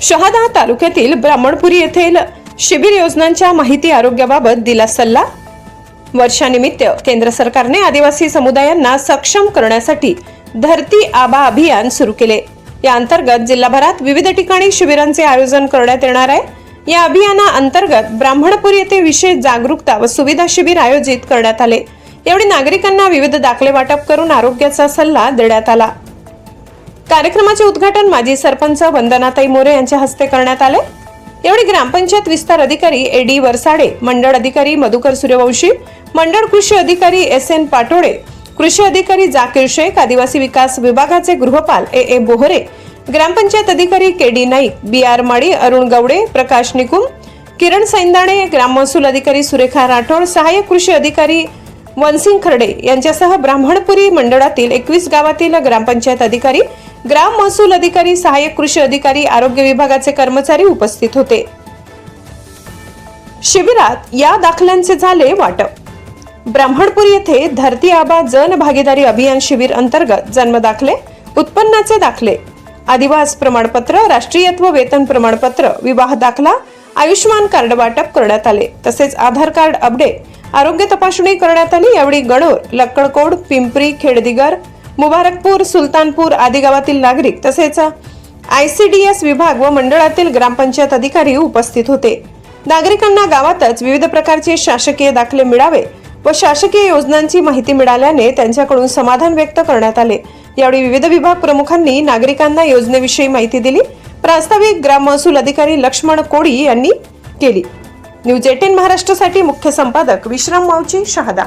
शहादा तालुक्यातील ब्राह्मणपुरी येथील शिबिर योजनांच्या माहिती आरोग्याबाबत दिला सल्ला? वर्षानिमित्त केंद्र सरकारने आदिवासी समुदायांना सक्षम करण्यासाठी धरती आबा अभियान सुरू केले. या अंतर्गत जिल्हाभरात विविध ठिकाणी शिबिरांचे आयोजन करण्यात येणार आहे. या अभियाना अंतर्गत ब्राह्मणपूर येथे विशेष जागरूकता व सुविधा शिबिर आयोजित करण्यात आले. यावेळी नागरिकांना विविध दाखले वाटप करून आरोग्याचा सल्ला देण्यात आला. कार्यक्रमाचे उद्घाटन माजी सरपंच वंदनाताई मोरे यांच्या हस्ते करण्यात आले. यावेळी ग्रामपंचायत विस्तार अधिकारी ए डी वरसाडे मंडळ अधिकारी मधुकर सूर्यवंशी मंडळ कृषी अधिकारी एस एन पाटोळे कृषी अधिकारी जाकीर शेख आदिवासी विकास विभागाचे गृहपाल ए ए बोहरे ग्रामपंचायत अधिकारी K D Naik B R Mali Arun Gawade Prakash Nikum Kiran Saindane ग्राम महसूल अधिकारी सुरेखा राठोड सहाय्यक कृषी अधिकारी वनसिंग खर्डे यांच्यासह ब्राह्मणपुरी मंडळातील एकवीस गावातील ग्रामपंचायत अधिकारी ग्राम महसूल अधिकारी सहाय्यक कृषी अधिकारी आरोग्य विभागाचे कर्मचारी उपस्थित होते. शिबिरात या दाखल्यांचे झाले वाटप. ब्राह्मणपूर येथे धरती आबा जन भागीदारी अभियान शिबिर अंतर्गत जन्म दाखले उत्पन्नाचे दाखले. आदिवास प्रमाणपत्र राष्ट्रीयत्व वेतन प्रमाणपत्र विवाह दाखला आयुष्यमान कार्ड वाटप करण्यात आले. तसेच आधार कार्ड अपडेट आरोग्य तपासणी करण्यात आली. यावेळी गणोर लक्कडकोड पिंपरी खेडदिगर मुबारकपूर सुलतानपूर आदी गावातील नागरिक तसेच आयसीडीएस विभाग व मंडळातील ग्रामपंचायत अधिकारी उपस्थित होते. नागरिकांना गावातच विविध प्रकारचे शासकीय दाखले मिळावे व शासकीय योजनांची माहिती मिळाल्याने त्यांच्याकडून समाधान व्यक्त करण्यात आले. यावेळी विविध विभाग प्रमुखांनी नागरिकांना योजनेविषयी माहिती दिली. प्रास्ताविक ग्राम महसूल अधिकारी लक्ष्मण कोळी यांनी केली. न्यूज एटीन महाराष्ट्रासाठी मुख्य संपादक विश्राम मावची शहादा.